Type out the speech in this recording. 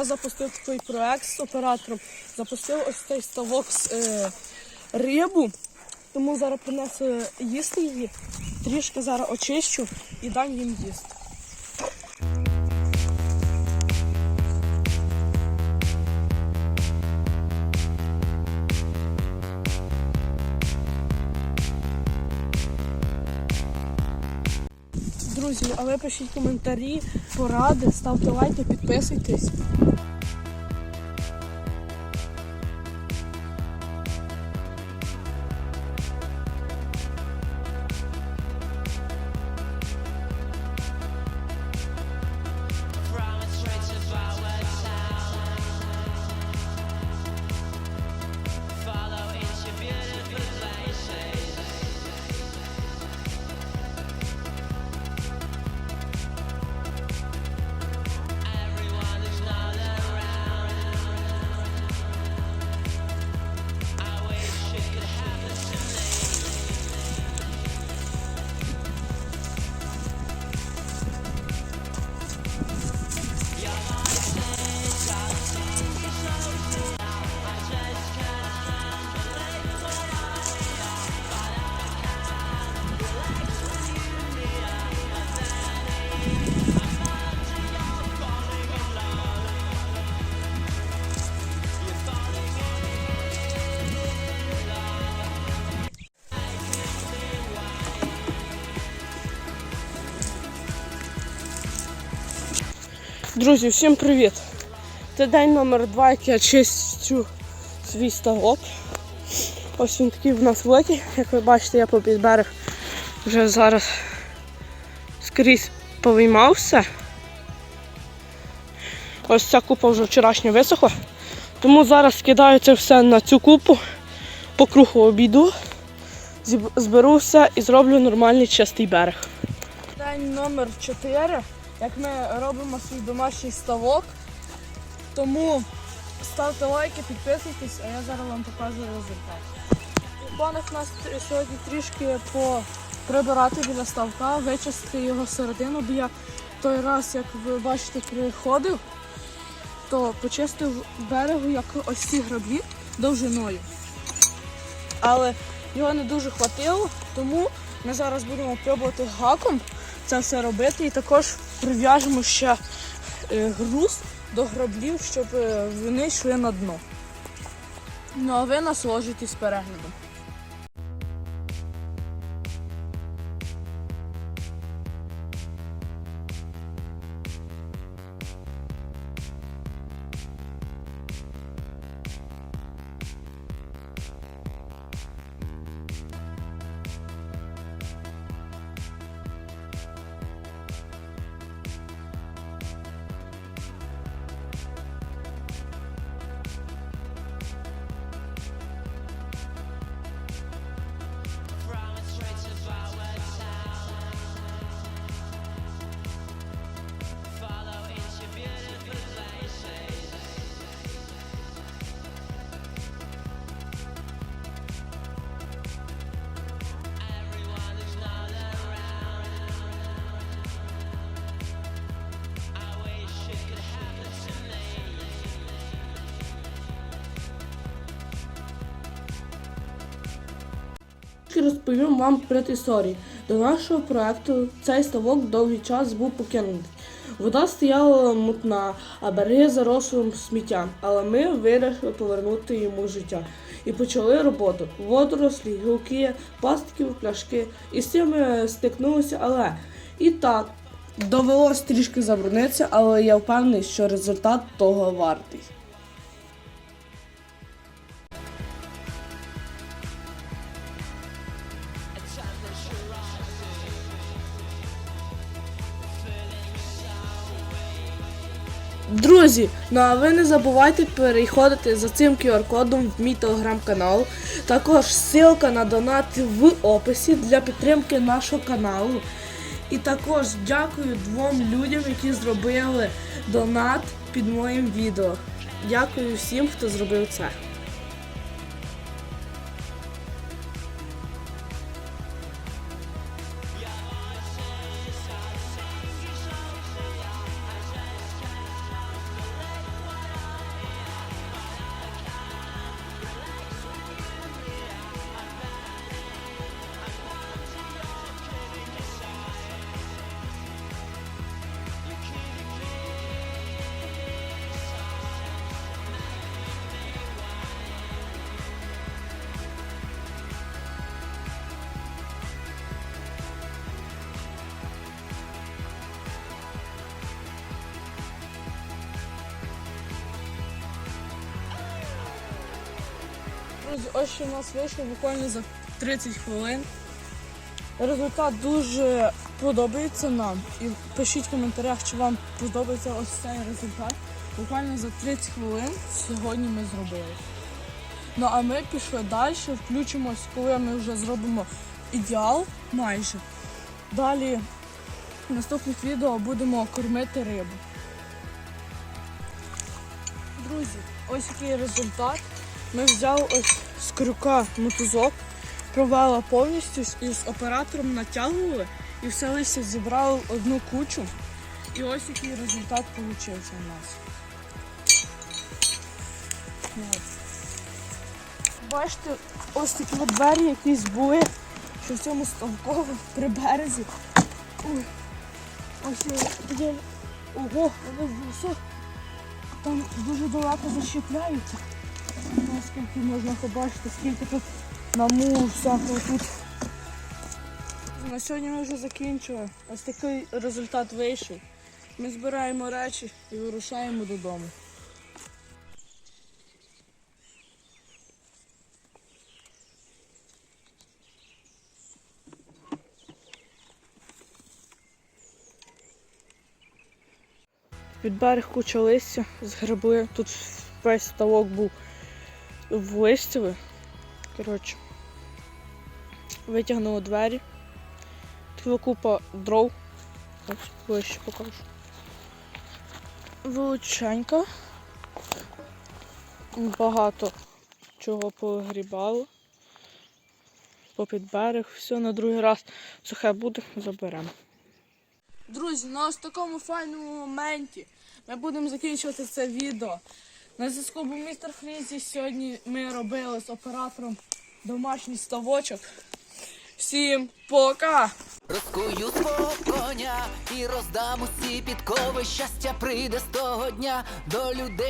я запустив такий проект з оператором. Запустив ось цей ставок з е, рибу. Тому зараз принесу їсти її. Трішки зараз очищу і дам їм їсти. Друзі, але пишіть коментарі, поради, ставте лайки, підписуйтесь. Друзі, всім привіт! Це день номер два, як я чистю свій ставок. Ось він такий в нас великий. Як ви бачите, я по берег вже зараз скрізь повиймав все. Ось ця купа вже вчорашня висохла. Тому зараз скидаю це все на цю купу, по кругу обійду, зберу все і зроблю нормальний чистий берег. День номер 4, як ми робимо свій домашній ставок. Тому ставте лайки, підписуйтесь, а я зараз вам покажу результат. У планах нас сьогодні трішки по прибирати біля ставка, вичистити його середину, бо я той раз, як ви бачите, приходив, то почистив берегу як ось ці граблі довжиною. Але його не дуже хватило, тому ми зараз будемо пробувати гаком це все робити і також прив'яжемо ще е, груз до граблів, щоб е, вони йшли на дно. Ну а ви насолоджуйтесь переглядом. Трішки розповім вам предісторію. До нашого проекту цей ставок довгий час був покинутий. Вода стояла мутна, а береги заросли сміттям. Але ми вирішили повернути йому життя. І почали роботу. Водорослі, гілки, пластикові пляшки. І з цим стикнулися, але і так довелось трішки забруднитися, але я впевнений, що результат того вартий. Друзі, ну а ви не забувайте переходити за цим QR-кодом в мій телеграм-канал. Також ссылка на донат в описі для підтримки нашого каналу. І також дякую двом людям, які зробили донат під моїм відео. Дякую всім, хто зробив це. Ось що в нас вийшло буквально за 30 хвилин. Результат дуже подобається нам. І пишіть в коментарях, чи вам подобається ось цей результат. Буквально за 30 хвилин сьогодні ми зробили. Ну а ми пішли далі, включимось, коли ми вже зробимо ідеал майже. Далі в наступних відео будемо кормити рибу. Друзі, ось який результат. Ми взяли ось з крюка мотузок, провели повністю і з оператором натягували і все листя зібрали в одну кучу. І ось який результат вийшов у нас. Бачите, ось такі двері якісь були, що в цьому ставково при березі. Ой, ось є. Ого, вони все там дуже далеко защіпляються. Наскільки можна побачити, скільки тут наму всякого тут. На сьогодні ми вже закінчили. Ось такий результат вийшов. Ми збираємо речі і вирушаємо додому. Під берег куча листя згребли. Тут весь ставок був в. Коротше. Витягнули двері. Ціла купа дров. Ось ближче покажу. Величенька. Багато чого погрібало. Попід берег, все на другий раз сухе буде, заберемо. Друзі, на ось такому файному моменті ми будемо закінчувати це відео. На зв'язку був містер Фрізі. Сьогодні ми робили з оператором домашній ставочок. Всім пока! Розкую свого коня і роздам усі підкови. Щастя прийде з того дня до людей.